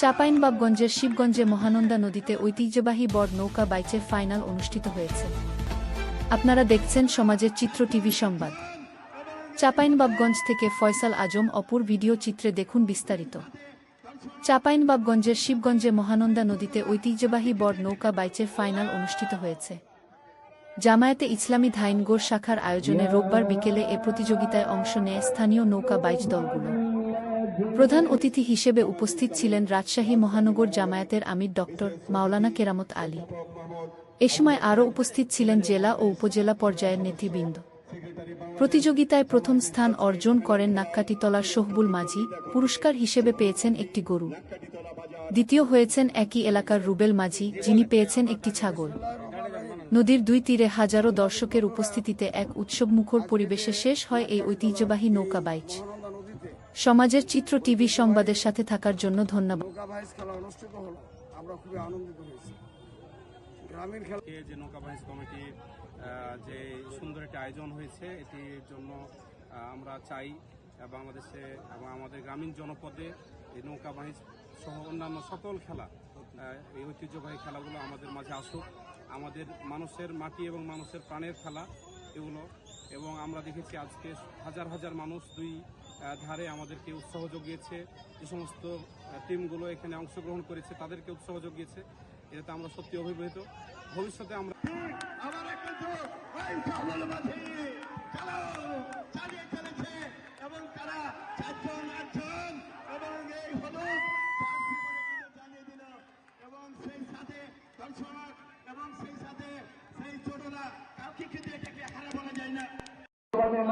চাঁপাইনবাবগঞ্জের শিবগঞ্জে মহানন্দা নদীতে ঐতিহ্যবাহী বড় নৌকা বাইচের ফাইনাল অনুষ্ঠিত হয়েছে। আপনারা দেখছেন সমাজের চিত্র টিভি সংবাদ। চাঁপাইনবাবগঞ্জ থেকে ফয়সাল আজম অপুর ভিডিও চিত্রে দেখুন বিস্তারিত। চাপাইনবাবগঞ্জের শিবগঞ্জে মহানন্দা নদীতে ঐতিহ্যবাহী বড় নৌকা বাইচের ফাইনাল অনুষ্ঠিত হয়েছে। জামায়াতে ইসলামী ধাইনগোর শাখার আয়োজনে রোববার বিকেলে এ প্রতিযোগিতায় অংশ নেয় স্থানীয় নৌকা বাইচ দলগুলো। প্রধান অতিথি হিসেবে উপস্থিত ছিলেন রাজশাহী মহানগর জামায়াতের আমির ডক্টর মাওলানা কেরামত আলী। এ সময় আরও উপস্থিত ছিলেন জেলা ও উপজেলা পর্যায়ের নেতৃবৃন্দ। প্রতিযোগিতায় প্রথম স্থান অর্জন করেন নাক্কাটিতলার সোহবুল মাঝি, পুরস্কার হিসেবে পেয়েছেন একটি গরু। দ্বিতীয় হয়েছেন একই এলাকার রুবেল মাঝি, যিনি পেয়েছেন একটি ছাগল। নদীর দুই তীরে হাজারো দর্শকের উপস্থিতিতে এক উৎসবমুখর পরিবেশে শেষ হয় এই ঐতিহ্যবাহী নৌকা বাইচ। সমাজের চিত্র টিভি সংবাদের সাথে থাকার জন্য ধন্যবাদ। ভাইস খেলা অনুষ্ঠিত হলো। আমরা খুবই আনন্দিত হয়েছি। গ্রামীণ খেলা যে নৌকা বাহিনী কমিটি যে সুন্দর একটি আয়োজন হয়েছে এটির জন্য আমরা চাই বাংলাদেশে এবং আমাদের গ্রামীণ জনপদে এই নৌকা বাহিনী সহ অন্যান্য সকল খেলা এই ঐতিহ্যবাহী খেলাগুলো আমাদের মাঝে আসুক। আমাদের মানুষের মাটি এবং মানুষের প্রাণের খেলা এগুলো এবং আমরা দেখেছি আজকে হাজার হাজার মানুষ দুই ধারে আমাদেরকে উৎসাহ জুগিয়েছে। যে সমস্ত টিমগুলো এখানে অংশগ্রহণ করেছে, তাদেরকে উৎসাহ জুগিয়েছে। এটাতে আমরা সত্যি অভিভূত। ভবিষ্যতে আমরা এবং সেই সাথে সেই ছোটরা কাউকে কিন্তু এটাকে হারা বলা যায় না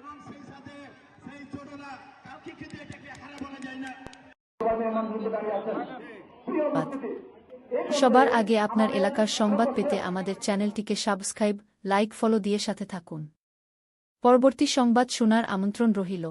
এবং সেই সাথে সেই ছোটরা কাউকে কিন্তু এটাকে হারা বলা যায় না। সবার আগে আপনার এলাকার সংবাদ পেতে আমাদের চ্যানেলটিকে সাবস্ক্রাইব, লাইক, ফলো দিয়ে সাথে থাকুন। পরবর্তী সংবাদ শোনার আমন্ত্রণ রহিল